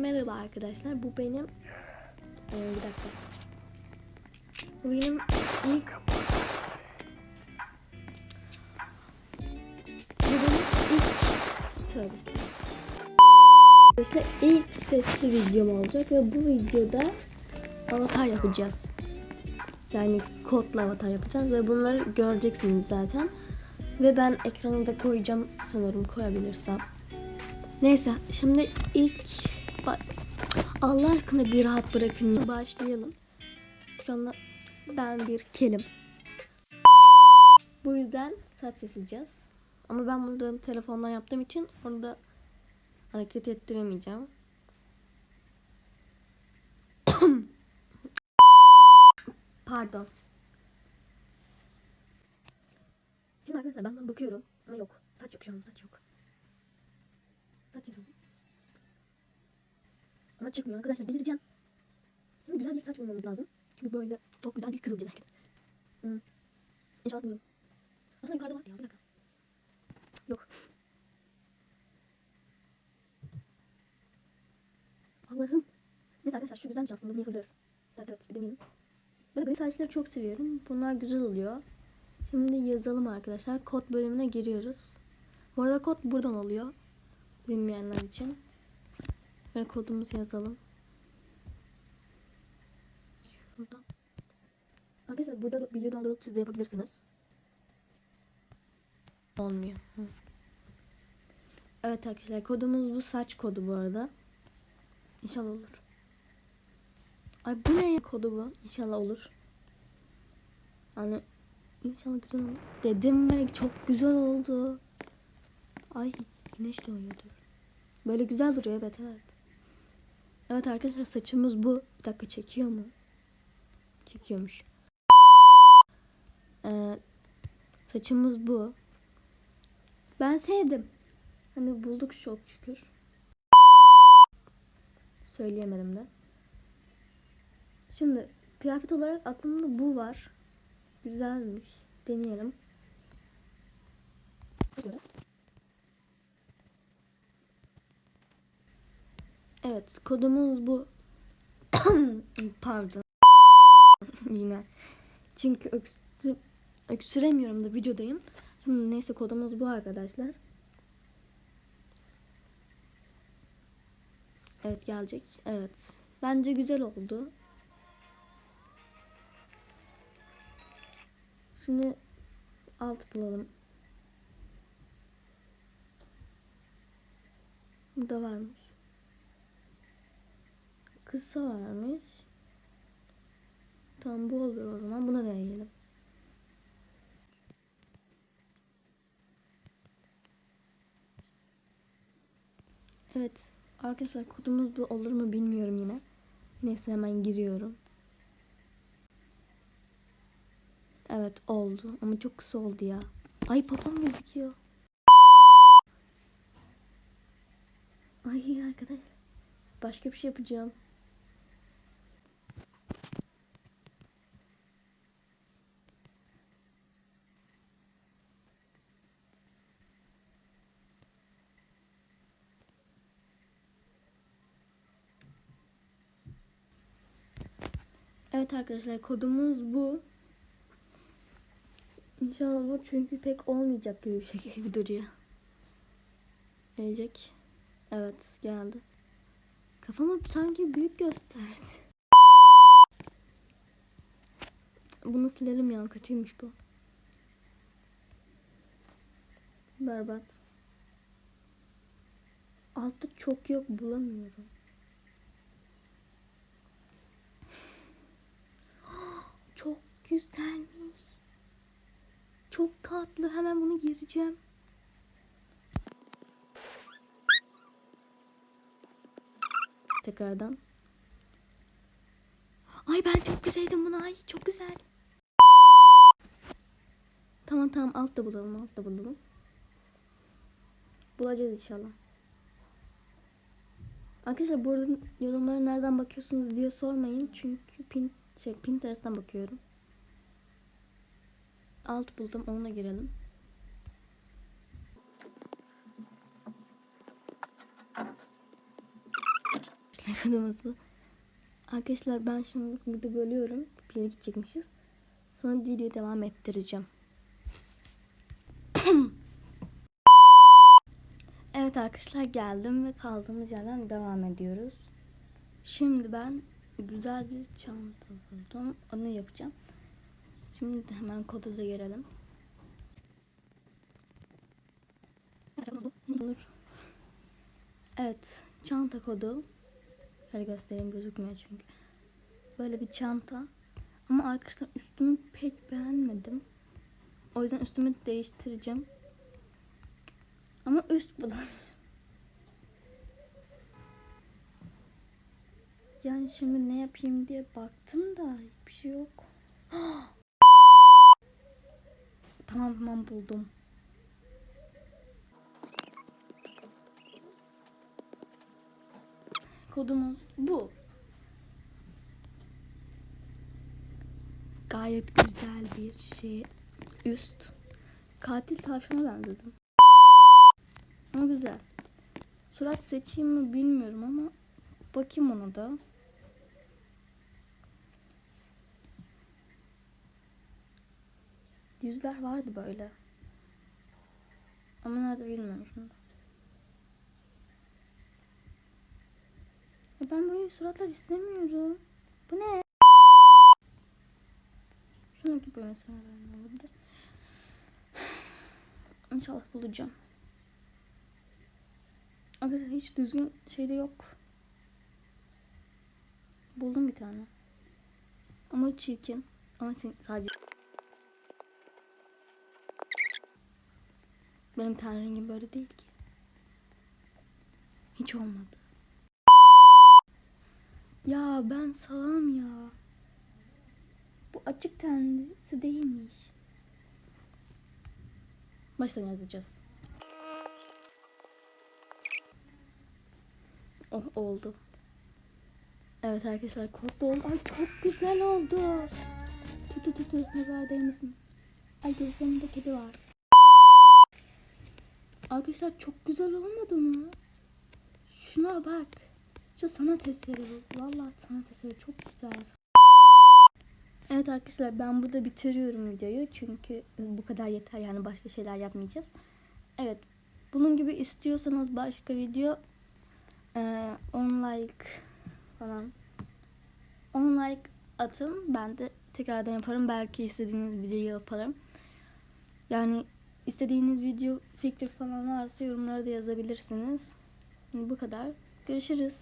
merhaba arkadaşlar. Bu benim Ee, bir dakika. Bu benim ilk Bu benim ilk tövbe. Arkadaşlar ilk sesli videom olacak ve bu videoda avatar yapacağız. Yani kodla avatar yapacağız ve bunları göreceksiniz zaten. Ve ben ekranı da koyacağım sanırım koyabilirsem. Neyse şimdi ilk ba- Allah aşkına bir rahat bırakın. ya. Başlayalım. Şu anda ben bir kelim. Bu yüzden saç seçeceğiz. Ama ben bunu telefondan yaptığım için orada hareket ettiremeyeceğim. Pardon. Şimdi arkadaşlar ben bakıyorum ama yok. Saç yok şu an saç yok. Saç yok. Ama çıkmıyor arkadaşlar delireceğim. Şimdi güzel bir saç bulmamız lazım. Çünkü böyle çok güzel bir kız olacağız herkes. Hmm. İnşallah bulurum. Aslında yukarıda var ya bir dakika. Yok. Allah'ım. Neyse arkadaşlar şu güzelmiş aslında bunu yapabiliriz. Evet evet bir deneyelim. Ben gri saçları çok seviyorum. Bunlar güzel oluyor. Şimdi yazalım arkadaşlar. Kod bölümüne giriyoruz. Bu arada kod buradan oluyor. Bilmeyenler için. Böyle kodumuzu yazalım. Şuradan. Arkadaşlar burada da video doldurup siz de yapabilirsiniz. Olmuyor. Hı. Evet arkadaşlar kodumuz bu saç kodu bu arada. İnşallah olur. Ay bu ne kodu bu? İnşallah olur. Hani inşallah güzel olur. Dedim ve çok güzel oldu. Ay güneş doğuyordur. Böyle güzel duruyor evet evet. Evet arkadaşlar saçımız bu. Bir dakika çekiyor mu? Çekiyormuş. Ee, saçımız bu. Ben sevdim. Hani bulduk çok şükür. Söyleyemedim de. Şimdi kıyafet olarak aklımda bu var. Güzelmiş. Deneyelim. Evet kodumuz bu. Pardon. Yine. Çünkü öksür, öksüremiyorum da videodayım. Şimdi neyse kodumuz bu arkadaşlar. Evet gelecek. Evet. Bence güzel oldu. Şimdi alt bulalım. Burada varmış. Kısa varmış. Tamam bu olur o zaman. Buna deneyelim. Evet. Arkadaşlar kodumuz bu olur mu bilmiyorum yine. Neyse hemen giriyorum. Evet oldu ama çok kısa oldu ya. Ay papam gözüküyor. Ay arkadaş. Başka bir şey yapacağım. Evet arkadaşlar kodumuz bu. İnşallah bu çünkü pek olmayacak gibi bir şey gibi duruyor. Gelecek. Evet geldi. Kafamı sanki büyük gösterdi. Bunu silelim ya kötüymüş bu. Berbat. Altta çok yok bulamıyorum. Çok güzelmiş. Çok tatlı. Hemen bunu gireceğim. Tekrardan. Ay ben çok güzeldim bunu. Ay çok güzel. Tamam tamam altta bulalım altta bulalım. Bulacağız inşallah. Arkadaşlar bu arada yorumlara nereden bakıyorsunuz diye sormayın. Çünkü pin, şey, Pinterest'ten bakıyorum. Alt buldum onunla girelim. bu. Arkadaşlar ben şimdi burada bölüyorum. Bir yere gidecekmişiz. Sonra videoyu devam ettireceğim. evet arkadaşlar geldim ve kaldığımız yerden devam ediyoruz. Şimdi ben güzel bir çanta buldum. Onu yapacağım. Şimdi de hemen kodu da girelim. Olur. Evet, çanta kodu. Şöyle göstereyim gözükmüyor çünkü. Böyle bir çanta. Ama arkadaşlar üstümü pek beğenmedim. O yüzden üstümü değiştireceğim. Ama üst bulamıyorum. Yani şimdi ne yapayım diye baktım da hiçbir şey yok. tamam tamam buldum. Kodumuz bu. Gayet güzel bir şey. Üst. Katil tavşana benzedim. Ama güzel. Surat seçeyim mi bilmiyorum ama bakayım ona da. Yüzler vardı böyle. Ama nerede bilmiyorum şimdi. Ya ben böyle suratlar istemiyorum. Bu ne? Şunu gibi mesela ben olabilir. İnşallah bulacağım. Arkadaşlar hiç düzgün şeyde yok. Buldum bir tane. Ama çirkin. Ama sen- sadece benim ten rengim böyle değil ki. Hiç olmadı. Ya ben salam ya. Bu açık tenlisi değilmiş. Baştan yazacağız. Oh oldu. Evet arkadaşlar kod oldu. Ay çok güzel oldu. Tut tut tut tut nazar değmesin. Ay gözlerimde kedi var. Arkadaşlar çok güzel olmadı mı? Şuna bak. Şu sanat eseri. Vallahi sanat eseri çok güzel. Evet arkadaşlar ben burada bitiriyorum videoyu. Çünkü bu kadar yeter yani başka şeyler yapmayacağız. Evet. Bunun gibi istiyorsanız başka video 10 like falan 10 like atın. Ben de tekrardan yaparım. Belki istediğiniz videoyu yaparım. Yani istediğiniz video fikri falan varsa yorumlara da yazabilirsiniz. Bu kadar. Görüşürüz.